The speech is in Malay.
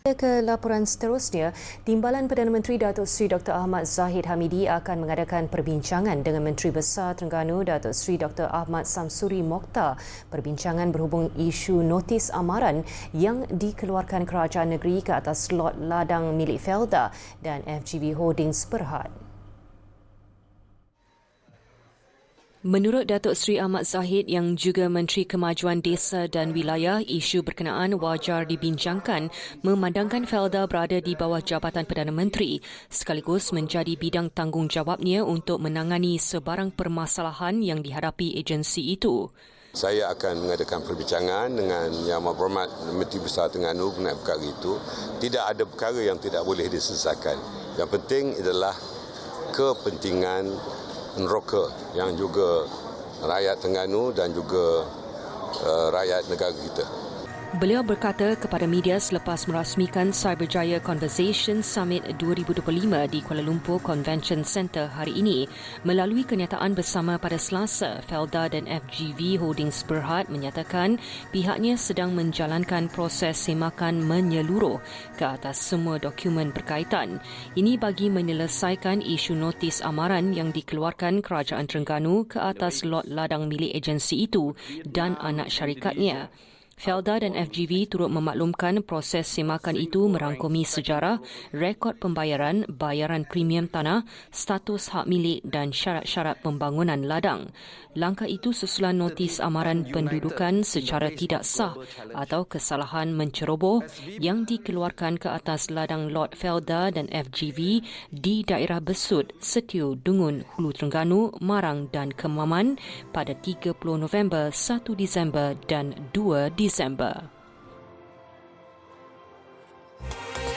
Ke laporan seterusnya, Timbalan Perdana Menteri Datuk Seri Dr. Ahmad Zahid Hamidi akan mengadakan perbincangan dengan Menteri Besar Terengganu Datuk Seri Dr. Ahmad Samsuri Mokhtar. Perbincangan berhubung isu notis amaran yang dikeluarkan kerajaan negeri ke atas lot ladang milik Felda dan FGV Holdings Berhad. Menurut Datuk Seri Ahmad Zahid yang juga Menteri Kemajuan Desa dan Wilayah, isu berkenaan wajar dibincangkan memandangkan Felda berada di bawah Jabatan Perdana Menteri sekaligus menjadi bidang tanggungjawabnya untuk menangani sebarang permasalahan yang dihadapi agensi itu. Saya akan mengadakan perbincangan dengan Yang Amat Berhormat Menteri Besar Terengganu mengenai perkara itu. Tidak ada perkara yang tidak boleh diselesaikan. Yang penting adalah kepentingan neroka yang juga rakyat Tengganu dan juga uh, rakyat negara kita. Beliau berkata kepada media selepas merasmikan Cyberjaya Conversation Summit 2025 di Kuala Lumpur Convention Centre hari ini melalui kenyataan bersama pada Selasa, Felda dan FGV Holdings Berhad menyatakan pihaknya sedang menjalankan proses semakan menyeluruh ke atas semua dokumen berkaitan. Ini bagi menyelesaikan isu notis amaran yang dikeluarkan Kerajaan Terengganu ke atas lot ladang milik agensi itu dan anak syarikatnya. Felda dan FGV turut memaklumkan proses semakan itu merangkumi sejarah, rekod pembayaran, bayaran premium tanah, status hak milik dan syarat-syarat pembangunan ladang. Langkah itu susulan notis amaran pendudukan secara tidak sah atau kesalahan menceroboh yang dikeluarkan ke atas ladang lot Felda dan FGV di daerah Besut, Setiu, Dungun, Hulu Terengganu, Marang dan Kemaman pada 30 November, 1 Disember dan 2 Disember. December.